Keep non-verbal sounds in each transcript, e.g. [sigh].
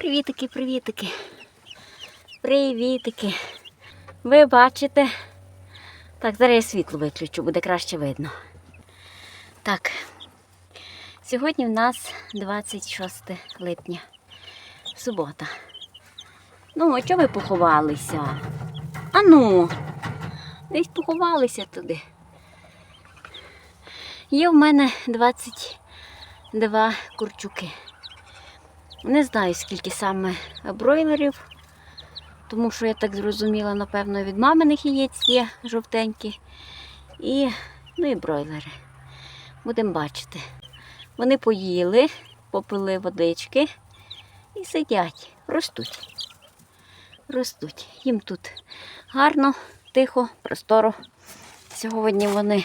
Привітики, привітики. Привітики. Ви бачите. Так, зараз я світло виключу, буде краще видно. Так. Сьогодні в нас 26 липня. Субота. Ну, а чого ви поховалися? Ану, десь поховалися туди. Є в мене 22 курчуки. Не знаю, скільки саме бройлерів, тому що я так зрозуміла, напевно, від маминих яєць є жовтенькі. І, ну і бройлери. Будемо бачити. Вони поїли, попили водички і сидять, ростуть. Ростуть. Їм тут гарно, тихо, просторо. Сьогодні вони,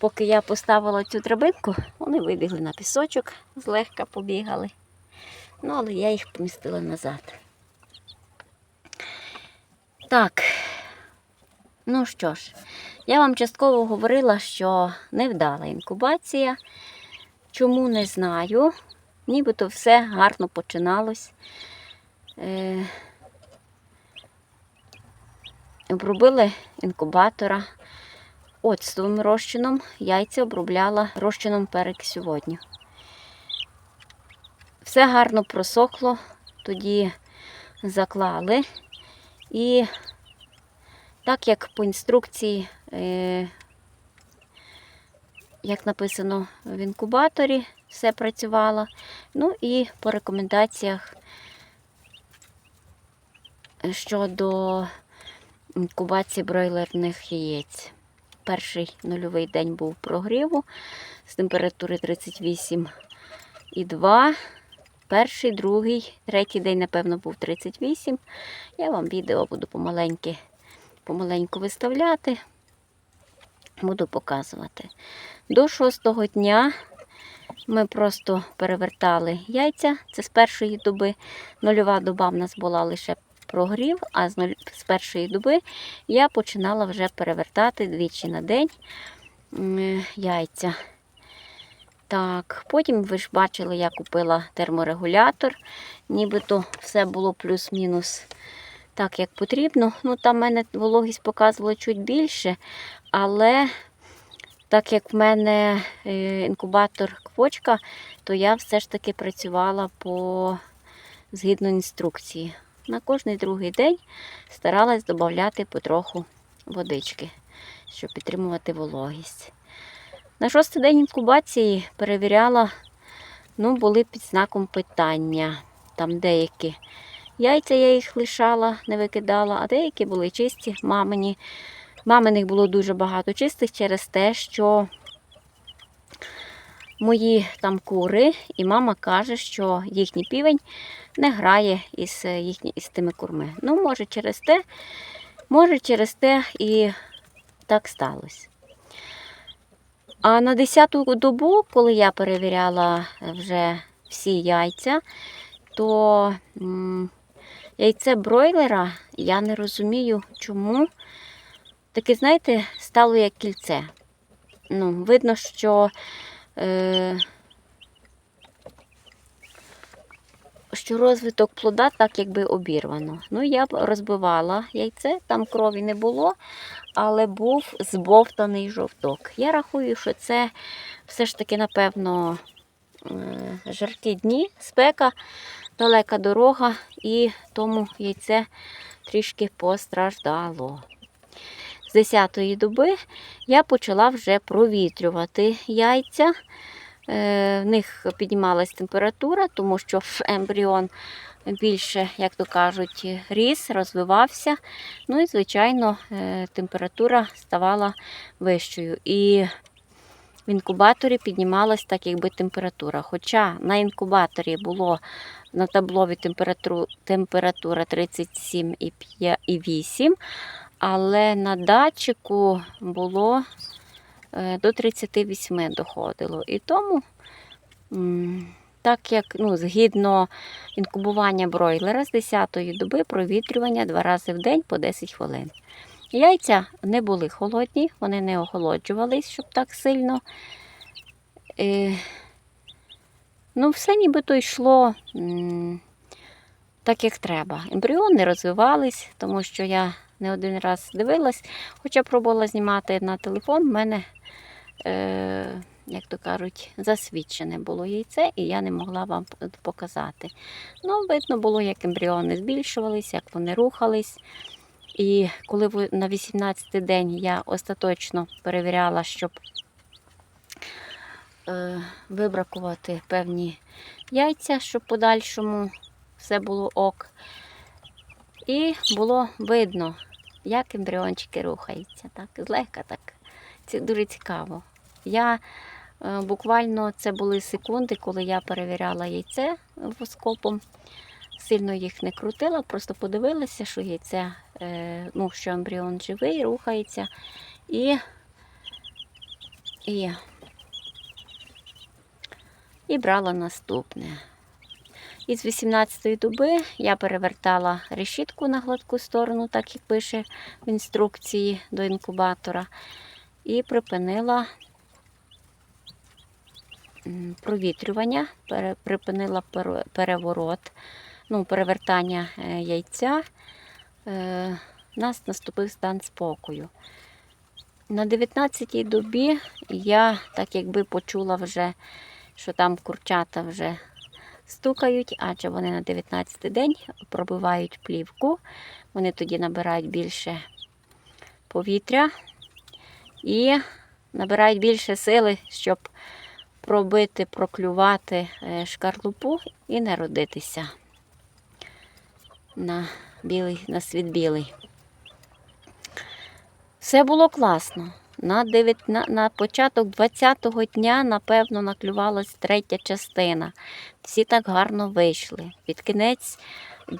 поки я поставила цю драбинку, вони вибігли на пісочок, злегка побігали. Ну, але я їх помістила назад. Так, ну що ж, я вам частково говорила, що невдала інкубація. Чому не знаю. Нібито все гарно починалось. Е, обробили інкубатора оцтовим розчином, яйця обробляла розчином перекисю водню. Все гарно просохло, тоді заклали. І так як по інструкції, е, як написано в інкубаторі, все працювало. Ну і по рекомендаціях щодо інкубації бройлерних яєць. Перший нульовий день був прогріву з температури 38,2. Перший, другий, третій день, напевно, був 38. Я вам відео буду помаленьки, помаленьку виставляти. Буду показувати. До шостого дня ми просто перевертали яйця. Це з першої доби. Нульова доба в нас була лише прогрів, а з, нуль... з першої доби я починала вже перевертати двічі на день яйця. Так, потім ви ж бачили, я купила терморегулятор. Нібито все було плюс-мінус так, як потрібно. Ну, там в мене вологість показувала чуть більше, але так як в мене е, інкубатор квочка, то я все ж таки працювала по згідно інструкції. На кожний другий день старалась додати потроху водички, щоб підтримувати вологість. На шостий день інкубації перевіряла, ну, були під знаком питання. Там деякі яйця я їх лишала, не викидала, а деякі були чисті, мамині. Маминих було дуже багато чистих через те, що мої там кури, і мама каже, що їхній півень не грає із, їхні, із тими курми. Ну, може, через те, може, через те і так сталося. А на 10-ту добу, коли я перевіряла вже всі яйця, то яйце бройлера я не розумію, чому. Таке, знаєте, стало як кільце. Ну, Видно, що, е, що розвиток плода так якби обірвано. Ну, я розбивала яйце, там крові не було, але був збовтаний жовток. Я рахую, що це все ж таки, напевно, е, жаркі дні, спека, далека дорога, і тому яйце трішки постраждало. З 10-ї доби я почала вже провітрювати яйця. Е, В них піднімалась температура, тому що ембріон більше, як то кажуть, ріс, розвивався. Ну і, звичайно, е, температура ставала вищою. І в інкубаторі піднімалась так, якби температура. Хоча на інкубаторі було на таблові температуру, температура 37,8, але на датчику було до 38 доходило. І тому, так як ну, згідно інкубування бройлера з 10-ї доби провітрювання два рази в день по 10 хвилин. Яйця не були холодні, вони не охолоджувались, щоб так сильно. Е, ну, все нібито йшло так, як треба. Ембріони розвивались, тому що я не один раз дивилась, хоча пробувала знімати на телефон, в мене, е, як то кажуть, засвідчене було яйце, і я не могла вам показати. Ну, видно було, як ембріони збільшувались, як вони рухались. І коли на 18-й день я остаточно перевіряла, щоб е, вибракувати певні яйця, щоб подальшому все було ок. І було видно, як ембріончики рухаються. Так, злегка так. Це дуже цікаво. Я е, буквально це були секунди, коли я перевіряла яйце воскопом. Сильно їх не крутила, просто подивилася, що яйце, е, ну, що ембріон живий, рухається. І, і, і брала наступне. Із 18-ї доби я перевертала решітку на гладку сторону, так як пише в інструкції до інкубатора, і припинила провітрювання, припинила переворот, ну, перевертання е, яйця. Е, У нас наступив стан спокою. На 19-й добі я так якби почула вже, що там курчата вже стукають, адже вони на 19-й день пробивають плівку. Вони тоді набирають більше повітря і набирають більше сили, щоб пробити, проклювати е, шкарлупу і народитися на, білий, на світ білий. Все було класно. На, 9, на, на початок 20-го дня, напевно, наклювалась третя частина. Всі так гарно вийшли. Під кінець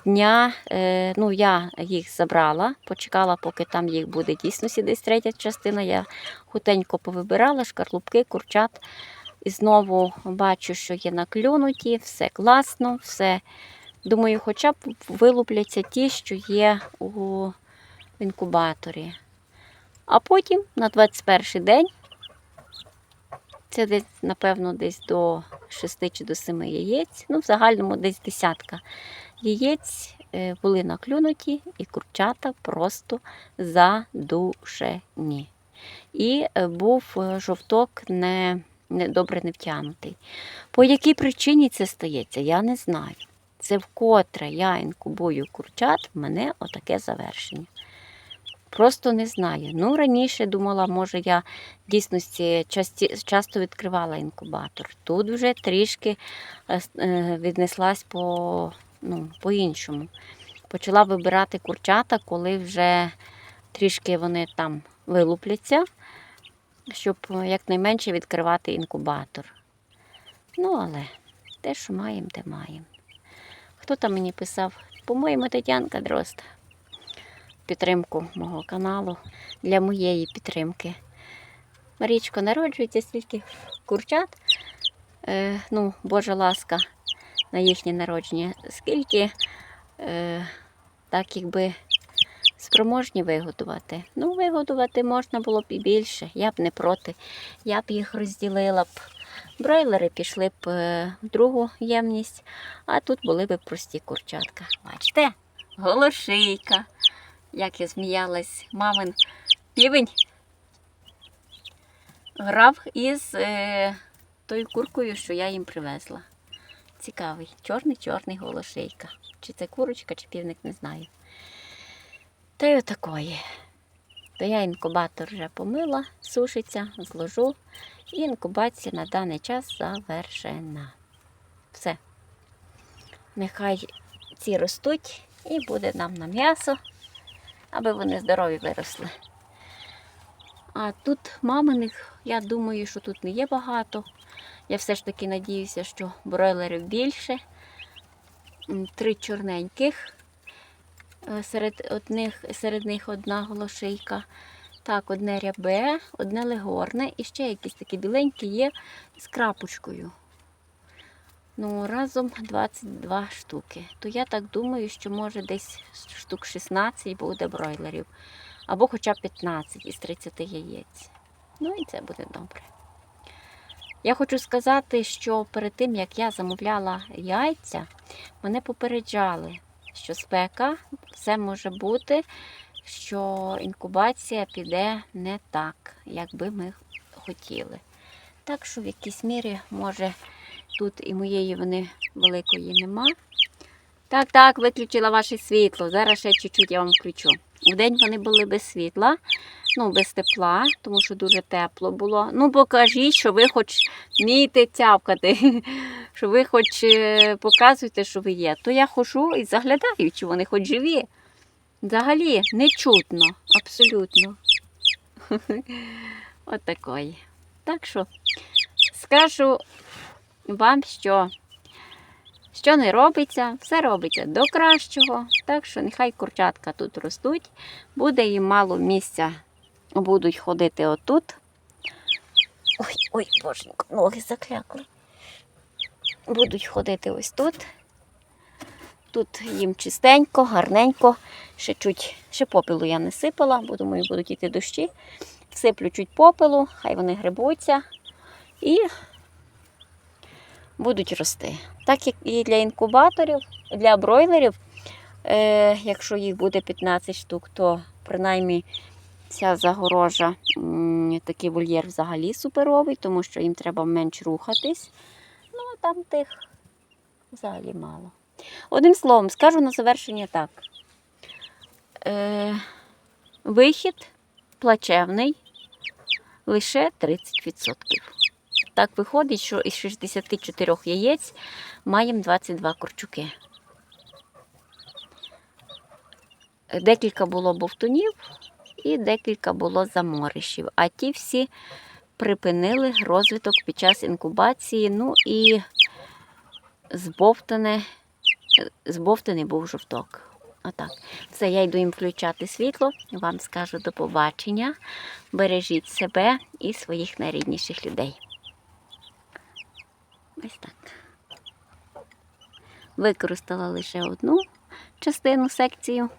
дня е, ну, я їх забрала, почекала, поки там їх буде дійсно десь третя частина. Я хутенько повибирала шкарлупки, курчат. І знову бачу, що є наклюнуті, все класно, все. Думаю, хоча б вилупляться ті, що є у інкубаторі. А потім на 21 день, це десь, напевно, десь до 6 чи до 7 яєць, ну, в загальному десь десятка яєць е, були наклюнуті, і курчата просто задушені. І е, був е, жовток не, не добре не втягнутий. По якій причині це стається, я не знаю. Це вкотре я інкубую курчат, в мене отаке завершення. Просто не знаю. Ну, раніше думала, може, я дійсності часто відкривала інкубатор. Тут вже трішки е, е, віднеслась по, ну, по-іншому. Почала вибирати курчата, коли вже трішки вони там вилупляться, щоб якнайменше відкривати інкубатор. Ну, але те, що маємо, те маємо. Хто там мені писав? По-моєму, Тетянка Дрозд підтримку мого каналу для моєї підтримки. Марічко, народжується стільки курчат, е, ну, Божа ласка на їхнє народження, скільки е, так якби спроможні вигодувати. Ну, вигодувати можна було б і більше, я б не проти. Я б їх розділила б. Бройлери пішли б е, в другу ємність, а тут були б прості курчатка. Бачите? Голошийка як я сміялась, мамин півень грав із е, тою куркою, що я їм привезла. Цікавий, чорний-чорний голошейка. Чи це курочка, чи півник, не знаю. Та й отакої. То я інкубатор вже помила, сушиться, зложу. І інкубація на даний час завершена. Все. Нехай ці ростуть і буде нам на м'ясо аби вони здорові виросли. А тут маминих, я думаю, що тут не є багато. Я все ж таки надіюся, що бройлерів більше. Три чорненьких. Е, Серед, одних, серед них одна голошийка. Так, одне рябе, одне легорне і ще якісь такі біленькі є з крапочкою. Ну, разом 22 штуки. То я так думаю, що може десь штук 16 буде бройлерів. Або хоча б 15 із 30 яєць. Ну і це буде добре. Я хочу сказати, що перед тим, як я замовляла яйця, мене попереджали, що спека, все може бути, що інкубація піде не так, як би ми хотіли. Так що в якійсь мірі, може, тут і моєї вини великої нема. Так, так, виключила ваше світло. Зараз ще чуть-чуть я вам включу. Вдень вони були без світла, ну, без тепла, тому що дуже тепло було. Ну, покажіть, що ви хоч вмієте цявкати, [laughs] що ви хоч е, показуєте, що ви є. То я хожу і заглядаю, чи вони хоч живі. Взагалі не чутно, абсолютно. [laughs] От такої. Так що скажу вам, що що не робиться, все робиться до кращого. Так що нехай курчатка тут ростуть, буде їм мало місця, будуть ходити отут. Ой, ой, боженько, ноги заклякли. Будуть ходити ось тут. Тут їм чистенько, гарненько. Ще чуть, ще попелу я не сипала, бо думаю, будуть йти дощі. Всиплю чуть попелу, хай вони грибуться і будуть рости. Так як і для інкубаторів, для бройлерів, е, якщо їх буде 15 штук, то принаймні ця загорожа, такий вольєр взагалі суперовий, тому що їм треба менш рухатись. Ну, а там тих взагалі мало. Одним словом, скажу на завершення так. Е, вихід плачевний лише 30%. Так виходить, що із 64 яєць маємо 22 курчуки. Декілька було бовтунів і декілька було заморишів. А ті всі припинили розвиток під час інкубації. Ну і збовтане, збовтаний був жовток. Отак. Все, я йду їм включати світло. Вам скажу до побачення. Бережіть себе і своїх найрідніших людей. Ось так. Використала лише одну частину секцію,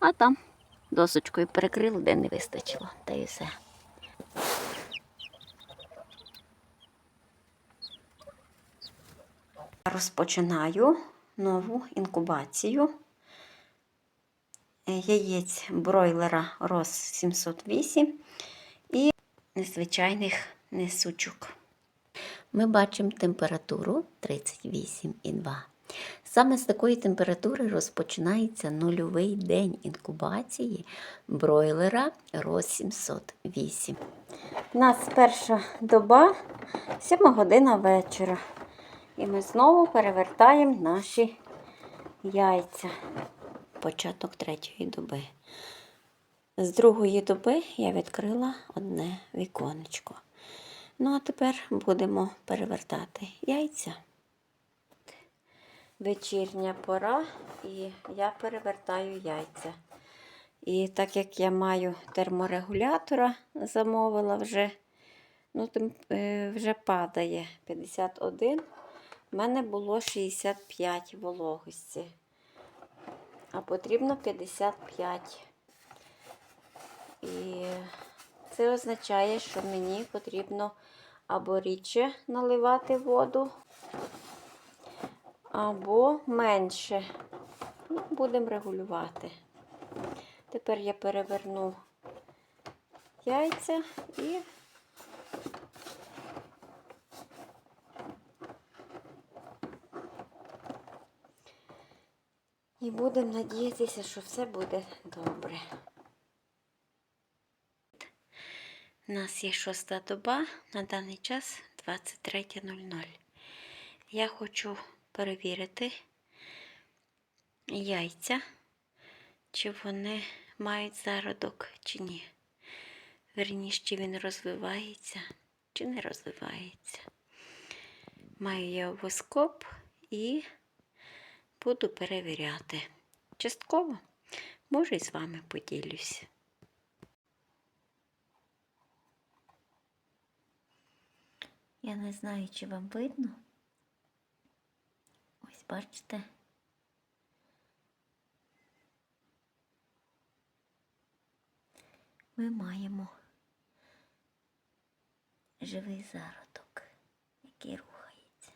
а там досочкою перекрила, де не вистачило. Та і все. Розпочинаю нову інкубацію яєць бройлера Рос 708 і незвичайних несучок. Ми бачимо температуру 38,2. Саме з такої температури розпочинається нульовий день інкубації бройлера Рос 708. У нас перша доба 7 година вечора. І ми знову перевертаємо наші яйця. Початок третьої доби. З другої доби я відкрила одне віконечко. Ну, а тепер будемо перевертати яйця. Вечірня пора, і я перевертаю яйця. І так як я маю терморегулятора, замовила вже, ну, е, вже падає 51. У мене було 65 вологості, а потрібно 55. І це означає, що мені потрібно або рідше наливати воду, або менше. Ну, Будемо регулювати. Тепер я переверну яйця і І будемо надіятися, що все буде добре. У нас є шоста доба, на даний час 23.00. Я хочу перевірити яйця, чи вони мають зародок, чи ні. Верніше, чи він розвивається, чи не розвивається. Маю я овоскоп і буду перевіряти. Частково, може, і з вами поділюсь. Я не знаю, чи вам видно. Ось бачите. Ми маємо живий зародок, який рухається.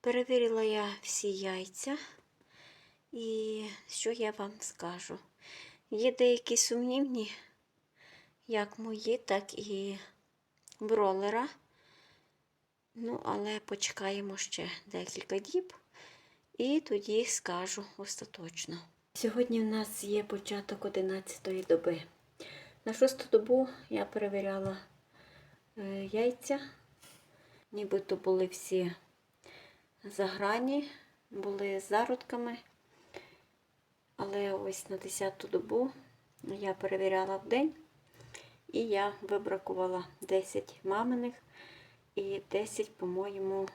Перевірила я всі яйця. І що я вам скажу? Є деякі сумнівні, як мої, так і бролера. Ну, але почекаємо ще декілька діб і тоді скажу остаточно. Сьогодні в нас є початок 11-ї доби. На шосту добу я перевіряла е, яйця, нібито були всі заграні, були зародками. Але ось на 10-ту добу я перевіряла в день, і я вибракувала 10 маминих і 10, по-моєму,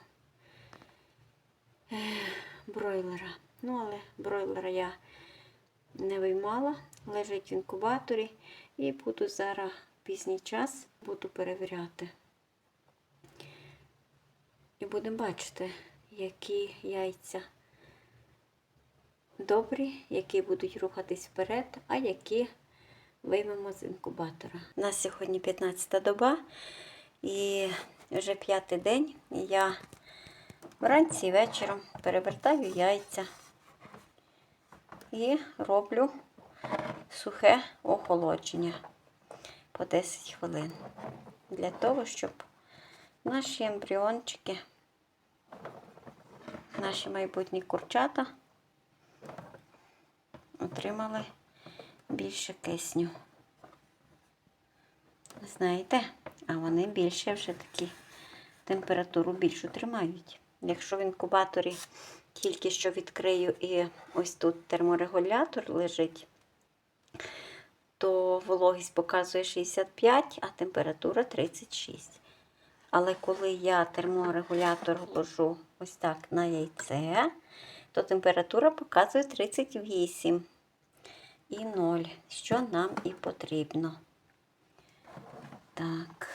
бройлера. Ну, але бройлера я не виймала, лежить в інкубаторі, і буду зараз пізній час буду перевіряти. І будемо бачити, які яйця добрі, які будуть рухатись вперед, а які виймемо з інкубатора. У нас сьогодні 15 доба і вже п'ятий день. Я вранці і вечором перевертаю яйця і роблю сухе охолодження по 10 хвилин. Для того, щоб наші ембріончики, наші майбутні курчата отримали більше кисню. Знаєте, а вони більше вже такі температуру більшу тримають. Якщо в інкубаторі тільки що відкрию і ось тут терморегулятор лежить, то вологість показує 65, а температура 36. Але коли я терморегулятор ложу ось так на яйце, то температура показує 38 і 0, що нам і потрібно. Так.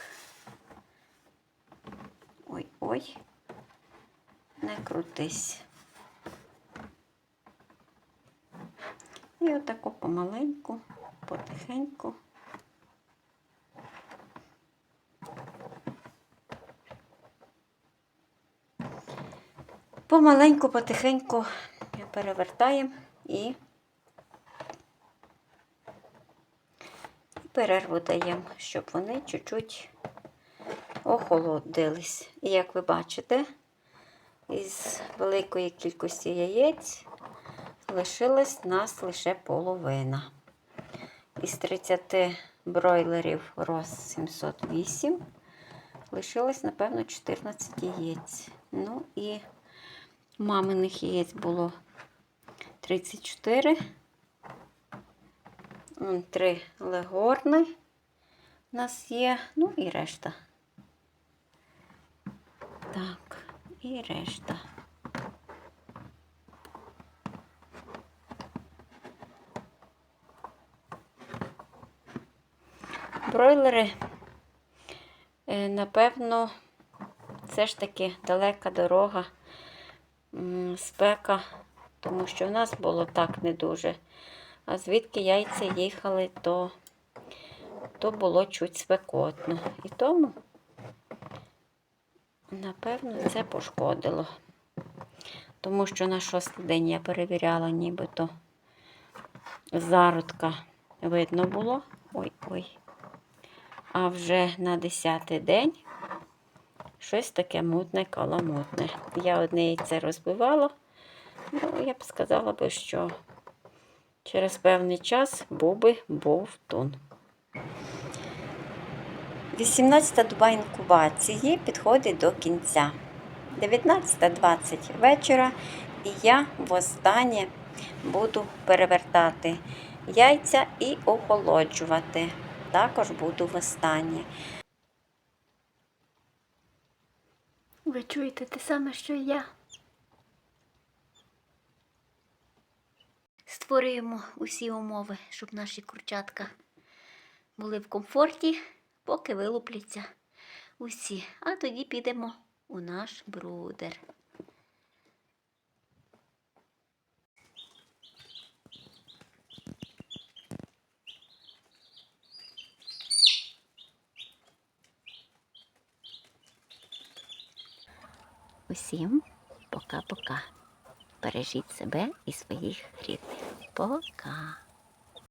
Ой-ой, не крутись. І отако помаленьку, потихеньку. Помаленьку, потихеньку перевертаємо і перерву даємо, щоб вони чуть-чуть охолодились. І як ви бачите, із великої кількості яєць лишилась нас лише половина. Із 30 бройлерів роз 708 лишилось, напевно, 14 яєць. Ну і маминих яєць було 34. Вон Три легорни у нас є, ну і решта. Так, і решта. Бройлери, е, напевно, все ж таки далека дорога, спека, тому що в нас було так не дуже. А звідки яйця їхали, то, то було чуть спекотно. І тому, Напевно, це пошкодило. Тому що на шостий день я перевіряла, нібито зародка видно було. Ой-ой. А вже на десятий день щось таке мутне, каламутне. Я одне яйце розбивала, ну, я б сказала, би, що через певний час буби був тун. 18-та доба інкубації підходить до кінця. 19-20 вечора і я востаннє буду перевертати яйця і охолоджувати. Також буду востаннє. Ви чуєте те саме, що і я. Створюємо усі умови, щоб наші курчатка були в комфорті поки вилупляться усі. А тоді підемо у наш брудер. Усім пока-пока. бережіть себе і своїх рідних. Пока!